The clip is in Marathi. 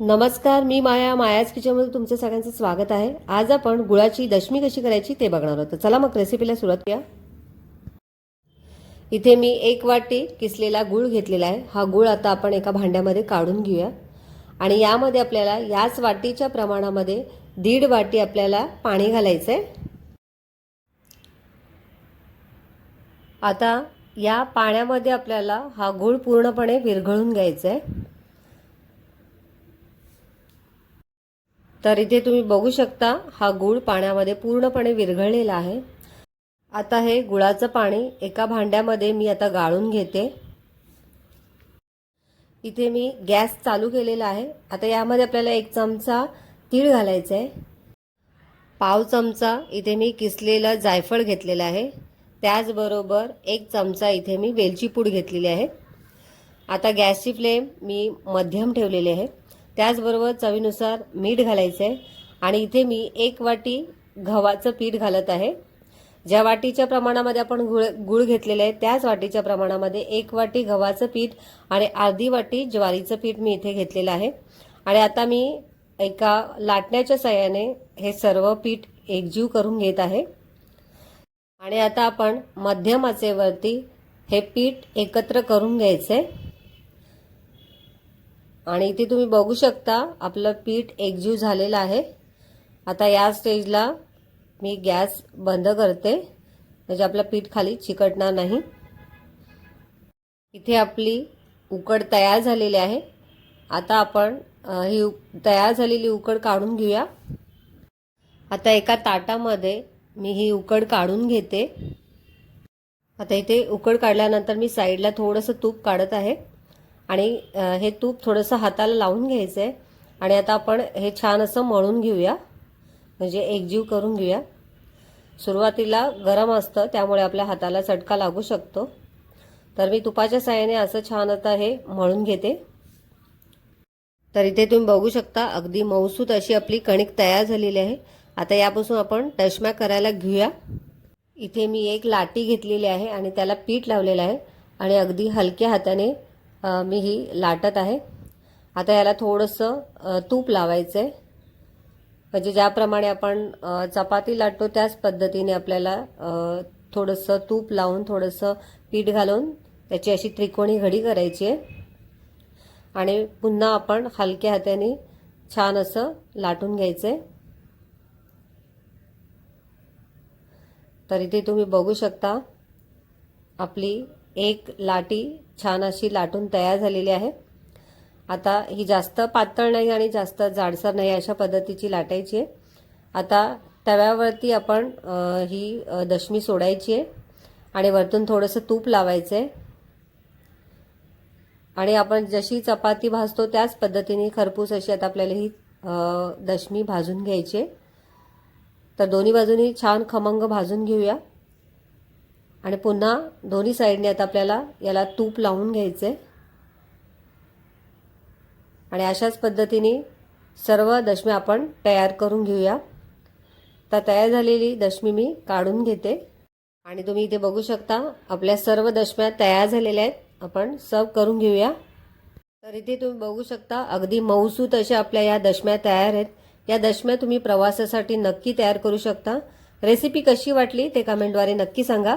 नमस्कार मी माया मायाच किचनमध्ये तुमचं सगळ्यांचं स्वागत आहे. आज आपण गुळाची दशमी कशी करायची ते बघणार आहोत. चला मग रेसिपीला सुरुवात करूया. इथे मी एक वाटी किसलेला गुळ घेतलेला आहे. हा गुळ आता आपण एका भांड्यामध्ये काढून घेऊया. आणि यामध्ये आपल्याला याच वाटीच्या प्रमाणामध्ये दीड वाटी आपल्याला पाणी घालायचं आहे आता या पाण्यामध्ये आपल्याला हा गुळ पूर्णपणे विरघळून घ्यायचा आहे तर इथे तुम्ही बघू शकता हा गुळ पाण्यामध्ये पूर्णपणे विरघळलेला आहे. आता हे गुळाचं पाणी एका भांड्यामध्ये मी आता गाळून घेते. इथे मी गॅस चालू केलेला आहे. आता यामध्ये आपल्याला एक चमचा तीळ घालायचा आहे पाव चमचा इथे मी किसलेलं जायफळ घेतलेलं आहे. त्याचबरोबर एक चमचा इथे मी वेलची पूड घेतलेली आहे. आता गॅसची फ्लेम मी मध्यम ठेवलेली आहे. त्याचबरोबर चवीनुसार मीठ घालायचं आहे आणि इथे मी एक वाटी गव्हाचं पीठ घालत आहे. ज्या वाटीच्या प्रमाणामध्ये आपण गुळ गुळ घेतलेलं आहे त्याच वाटीच्या प्रमाणामध्ये एक वाटी गव्हाचं पीठ आणि अर्धी वाटी ज्वारीचं पीठ मी इथे घेतलेलं आहे. आणि आता मी एका लाटण्याच्या सहाय्याने हे सर्व पीठ एकजीव करून घेत आहे. आणि आता आपण मध्यम आचेवरती हे पीठ एकत्र करून घ्यायचं आहे आणि इथे तुम्ही बघू शकता आपलं पीठ एकजीव झालेलं आहे. आता या स्टेजला मी गॅस बंद करते. म्हणजे आपलं पीठ खाली चिकटणार नाही. इथे आपली उकड तयार झालेली आहे. आता आपण ही उक तयार झालेली उकड काढून घेऊया. आता एका ताटामध्ये मी ही उकड काढून घेते. आता इथे उकड काढल्यानंतर मी साईडला थोडंसं तूप काढत आहे. आणि हे तूप थोडंसं हाताला लावून घ्यायचं आहे आणि आता आपण हे छान असं मळून घेऊया. म्हणजे एकजीव करून घेऊया. सुरुवातीला गरम असतं त्यामुळे आपल्या हाताला चटका लागू शकतो. तर मी तुपाच्या साह्याने असं छान आता हे मळून घेते. तर इथे तुम्ही बघू शकता अगदी मऊसूत अशी आपली कणिक तयार झालेली आहे. आता यापासून आपण टशम्या करायला घेऊया. इथे मी एक लाटी घेतलेली आहे आणि त्याला पीठ लावलेलं आहे. आणि अगदी हलक्या हाताने मी ही लाटत आहे. आता याला थोडंसं तूप लावायचं आहे म्हणजे ज्याप्रमाणे आपण चपाती लाटतो त्याच पद्धतीने आपल्याला थोडंसं तूप लावून थोडंसं पीठ घालून त्याची अशी त्रिकोणी घडी करायची आहे. आणि पुन्हा आपण हलक्या हाताने छान असं लाटून घ्यायचं आहे तर इथे तुम्ही बघू शकता. आपली एक लाटी छान अशी लाटून तयार झालेली आहे. आता ही जास्त पातळ नाही आणि जास्त जाडसर नाही अशा पद्धतीची लाटायची आहे. आता तव्यावरती आपण ही दशमी सोडायची आहे आणि वरतून थोडंसं तूप लावायचं आहे आणि आपण जशी चपाती भाजतो त्याच पद्धतीने खरपूस अशी आता आपल्याला ही दशमी भाजून घ्यायची आहे. तर दोन्ही बाजूनी छान खमंग भाजून घेऊया. आणि पुन्हा दोन्ही साईडने आता आपल्याला याला तूप लावून घ्यायचं. आहे आणि अशाच पद्धतीने सर्व दशमी आपण तयार करून घेऊया. तर तयार झालेली दशमी मी काढून घेते. आणि तुम्ही इथे बघू शकता आपल्या सर्व दशम्या तयार झालेल्या आहेत. आपण सर्व करून घेऊया. तर इथे तुम्ही बघू शकता अगदी मऊसूत अशा आपल्या या दशम्या तयार आहेत. या दशम्या तुम्ही प्रवासासाठी नक्की तयार करू शकता. रेसिपी कशी वाटली ते कमेंटद्वारे नक्की सांगा.